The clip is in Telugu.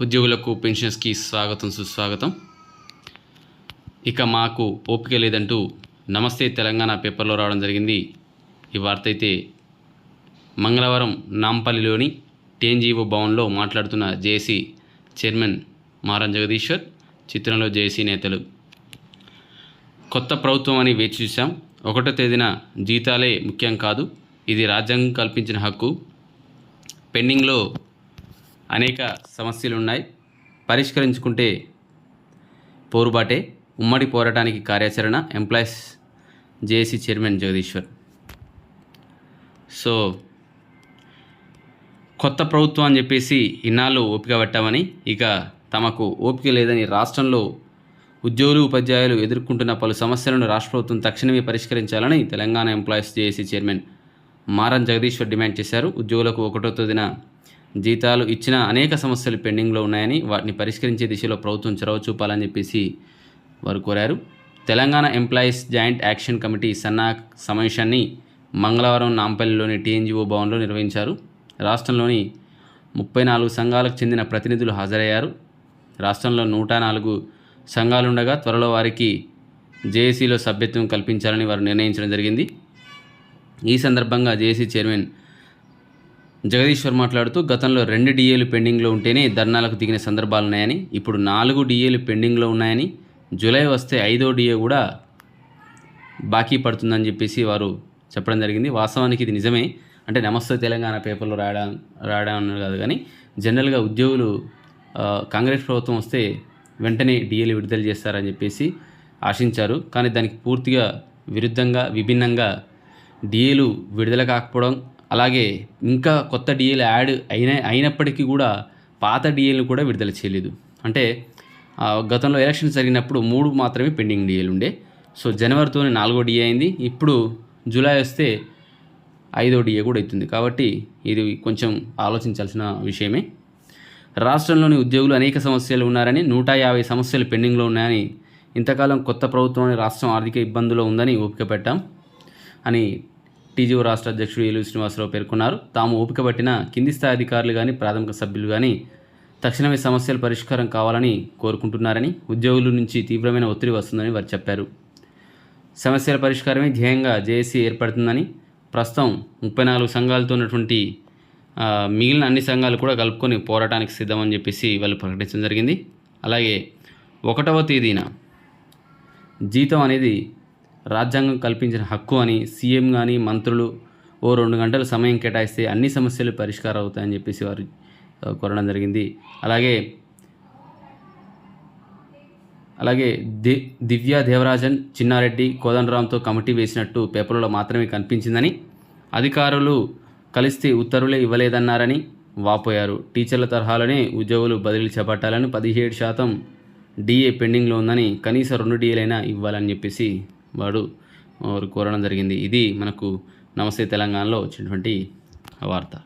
ఉద్యోగులకు పెన్షన్స్కి స్వాగతం సుస్వాగతం. ఇక మాకు ఓపిక లేదంటూ నమస్తే తెలంగాణ పేపర్లో రావడం జరిగింది. ఈ వార్త అయితే మంగళవారం నాంపల్లిలోని టీఎన్జీఓ భవన్లో మాట్లాడుతున్న జేసీ చైర్మన్ మారం జగదీశ్వర్ చిత్రంలో జేసీ నేతలు. కొత్త ప్రభుత్వం అని వేచి చూశాం. ఒకటో తేదీన జీతాలే ముఖ్యం కాదు. ఇది రాజ్యాంగం కల్పించిన హక్కు. పెండింగ్లో అనేక సమస్యలు ఉన్నాయి పరిష్కరించుకుంటే పోరుబాటే. ఉమ్మడి పోరాటానికి కార్యాచరణ employees JAC chairman Jagadishwar. So కొత్త ప్రభుత్వం అని చెప్పేసి ఇన్నాళ్ళు ఓపిక పట్టామని ఇక తమకు ఓపిక లేదని రాష్ట్రంలో ఉద్యోగులు ఉపాధ్యాయులు ఎదుర్కొంటున్న పలు సమస్యలను రాష్ట్ర ప్రభుత్వం తక్షణమే పరిష్కరించాలని Telangana employees JAC chairman Maran Jagadishwar demand చేశారు. ఉద్యోగులకు ఒకటో తేదీన జీతాలు ఇచ్చిన అనేక సమస్యలు పెండింగ్లో ఉన్నాయని వాటిని పరిష్కరించే దిశలో ప్రభుత్వం చొరవ చూపాలని చెప్పేసి వారు కోరారు. Telangana employees joint action committee సన్నా సమావేశాన్ని మంగళవారం నాంపల్లిలోని టీఎన్జిఓ భవన్లో నిర్వహించారు. రాష్ట్రంలోని ముప్పై నాలుగు సంఘాలకు చెందిన ప్రతినిధులు హాజరయ్యారు. రాష్ట్రంలో నూట నాలుగు సంఘాలుండగా త్వరలో వారికి జేఏసీలో సభ్యత్వం కల్పించాలని వారు నిర్ణయించడం జరిగింది. ఈ సందర్భంగా జేఏసీ చైర్మన్ జగదీశ్వర్ మాట్లాడుతూ గతంలో రెండు డిఏలు పెండింగ్లో ఉంటేనే ధర్నాలకు దిగిన సందర్భాలున్నాయని ఇప్పుడు నాలుగు డిఏలు పెండింగ్లో ఉన్నాయని జూలై వస్తే ఐదో డిఏ కూడా బాకీ పడుతుందని చెప్పేసి వారు చెప్పడం జరిగింది. వాస్తవానికి ఇది నిజమే. అంటే నమస్తే తెలంగాణ పేపర్లో రాయడం రాయడం అన్నారు కాదు కానీ జనరల్గా ఉద్యోగులు కాంగ్రెస్ ప్రభుత్వం వస్తే వెంటనే డిఏలు విడుదల చేస్తారని చెప్పేసి ఆశించారు. కానీ దానికి పూర్తిగా విరుద్ధంగా విభిన్నంగా డిఏలు విడుదల కాకపోవడం అలాగే ఇంకా కొత్త డిఏలు యాడ్ అయిన అయినప్పటికీ కూడా పాత డిఏలు కూడా విడుదల చేయలేదు. అంటే గతంలో ఎలక్షన్ జరిగినప్పుడు మూడు మాత్రమే పెండింగ్ డిఏలు ఉండే. సో జనవరితోనే నాలుగో డిఏ అయింది. ఇప్పుడు జూలై వస్తే ఐదో డిఏ కూడా అవుతుంది. కాబట్టి ఇది కొంచెం ఆలోచించాల్సిన విషయమే. రాష్ట్రంలోని ఉద్యోగులు అనేక సమస్యలు ఉన్నారని నూట యాభై సమస్యలు పెండింగ్లో ఉన్నాయని ఇంతకాలం కొత్త ప్రభుత్వం రాష్ట్రం ఆర్థిక ఇబ్బందులో ఉందని ఓపిక పెట్టాం అని టీజీఓ రాష్ట్ర అధ్యక్షుడు ఏలూరు శ్రీనివాసరావు పేర్కొన్నారు. తాము ఓపిక పట్టిన కింది స్థాయి అధికారులు కానీ ప్రాథమిక సభ్యులు కానీ తక్షణమే సమస్యల పరిష్కారం కావాలని కోరుకుంటున్నారని ఉద్యోగుల నుంచి తీవ్రమైన ఒత్తిడి వస్తుందని వారు చెప్పారు. సమస్యల పరిష్కారమే ధ్యేయంగా జేఏసీ ఏర్పడుతుందని ప్రస్తుతం ముప్పై నాలుగు సంఘాలతో ఉన్నటువంటి మిగిలిన అన్ని సంఘాలు కూడా కలుపుకొని పోరాటానికి సిద్ధమని చెప్పేసి వాళ్ళు ప్రకటించడం జరిగింది. అలాగే ఒకటవ తేదీన జీతం అనేది రాజ్యాంగం కల్పించిన హక్కు అని సీఎం కానీ మంత్రులు ఓ రెండు గంటల సమయం కేటాయిస్తే అన్ని సమస్యలు పరిష్కారం అవుతాయని చెప్పేసి వారు కోరడం జరిగింది. అలాగే అలాగే ది దివ్య దేవరాజన్ చిన్నారెడ్డి కోదండరామ్తో కమిటీ వేసినట్టు పేపర్లో మాత్రమే కనిపించిందని అధికారులు కలిస్తే ఉత్తర్వులే ఇవ్వలేదన్నారని వాపోయారు. టీచర్ల తరహాలోనే ఉద్యోగులు బదిలీ చేపట్టాలని పదిహేడు శాతం డిఏ పెండింగ్లో ఉందని కనీసం రెండు డిఏలైనా ఇవ్వాలని చెప్పేసి వాడు వారు కోరడం జరిగింది. ఇది మనకు నమస్తే తెలంగాణలో వచ్చినటువంటి వార్త.